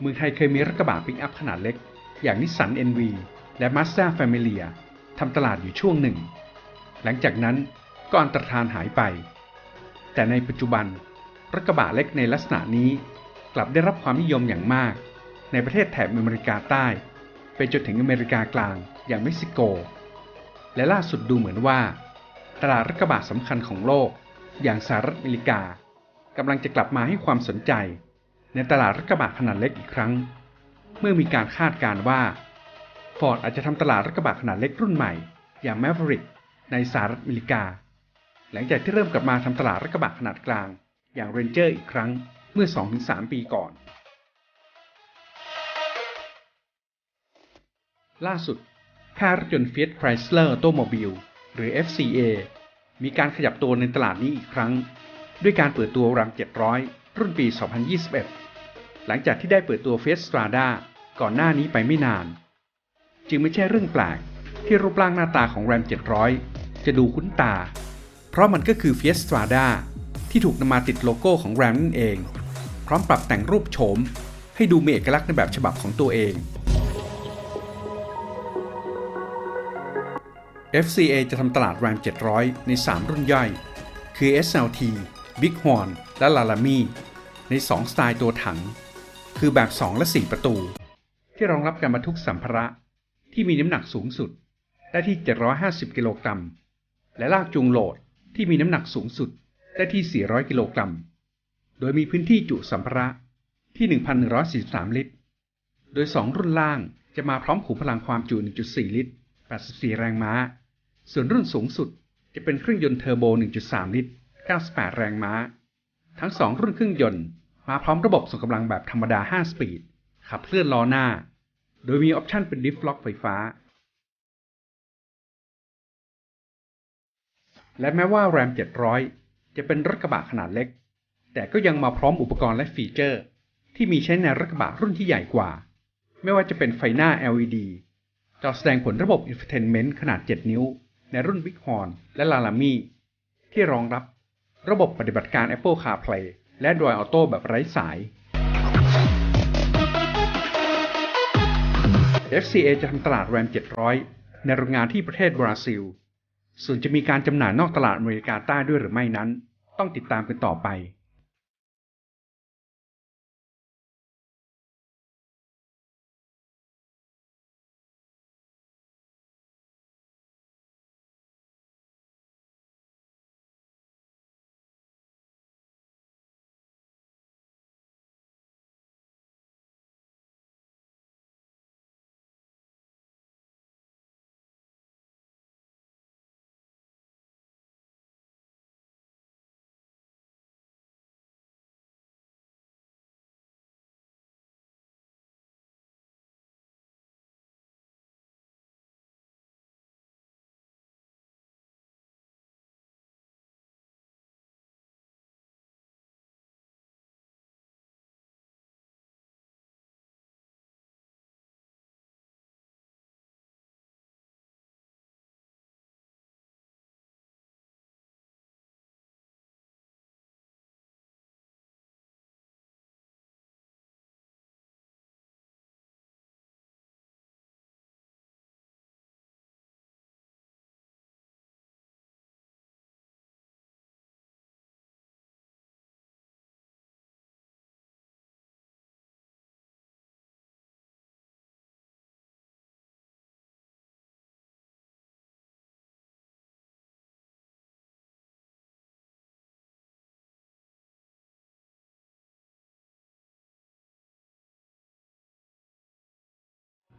เมืองไทยเคยมีรถกระบะปิกอัพขนาดเล็ก อย่างนิสสัน NV และ Mazda Familia ทำตลาดอยู่ช่วงหนึ่ง หลังจากนั้นก็อันตรธานหายไป แต่ในปัจจุบันรถกระบะเล็กในลักษณะนี้กลับได้รับความนิยมอย่างมาก ในประเทศแถบอเมริกาใต้ ไปจนถึงอเมริกากลางอย่างเม็กซิโก และล่าสุดดูเหมือนว่า ตลาดรถกระบะสำคัญของโลก อย่างสหรัฐอเมริกากำลังจะกลับมาให้ความสนใจ ในตลาดรถกระบะขนาดเล็กอีกครั้ง เมื่อมีการคาดการว่า Ford อาจจะทำตลาดรถกระบะขนาดเล็กรุ่นใหม่ อย่าง Maverick ในสหรัฐอเมริกา หลังจากที่เริ่มกลับมาทำตลาดรถกระบะขนาดกลาง อย่าง Ranger อีกครั้งเมื่อ 2-3 ปีก่อน ล่าสุดค่ายรถยนต์ Fiat Chrysler Automobile หรือ FCA มีการขยับตัวในตลาดนี้อีกครั้ง ด้วยการเปิดตัว RAM 700 รุ่นปี 2021 หลังจากที่ได้เปิดตัว Fiat Strada ก่อนหน้านี้ไปไม่นาน จึงไม่ใช่เรื่องแปลก ที่รูปร่างหน้าตาของ RAM 700 จะดูคุ้นตา เพราะมันก็คือ Fiat Strada ที่ถูกนำมาติดโลโก้ของ RAM นั่นเอง พร้อมปรับแต่งรูปโฉม ให้ดูมีเอกลักษณ์ในแบบฉบับของตัวเอง FCA จะทำตลาด RAM 700 ใน 3 รุ่นย่อย คือ SLT Bighorn และ Laramie ใน 2 สไตล์ตัวถัง คือแบบ 2 และ 4 ประตู ที่รองรับการบรรทุกสัมภาระที่มีน้ำหนักสูงสุดได้ที่ 750 กิโลกรัม และลากจูงโหลดที่มีน้ำหนักสูงสุดได้ที่ 400 กิโลกรัม โดยมีพื้นที่จุสัมภาระที่ 1,143 ลิตร โดย 2 รุ่นล่างจะมาพร้อมขุมพลังความจุ 1.4 ลิตร 84 แรงม้า ส่วนรุ่นสูงสุดจะเป็นเครื่องยนต์เทอร์โบ 1.3 ลิตร 98 แรงม้า ทั้ง 2 รุ่นเครื่องยนต์ มาพร้อมระบบส่งกำลังแบบธรรมดา 5 สปีด ขับเคลื่อนล้อหน้า โดยมีออปชันเป็นดิฟล็อกไฟฟ้า และแม้ว่า RAM 700 จะเป็นรถกระบะขนาดเล็ก แต่ก็ยังมาพร้อมอุปกรณ์และฟีเจอร์ ที่มีใช้ในรถกระบะรุ่นที่ใหญ่กว่า ไม่ว่าจะเป็นไฟหน้า LED จอแสดงผลระบบ Infotainment ขนาด 7 นิ้ว ในรุ่น Bighorn และ Laramie ที่รองรับระบบปฏิบัติการ Apple CarPlay และ Android Auto แบบไร้สาย FCA จะทำตลาด RAM 700 ในโรงงานที่ประเทศบราซิล ส่วนจะมีการจำหน่ายนอกตลาดอเมริกาใต้ด้วยหรือไม่นั้น ต้องติดตามกันต่อไป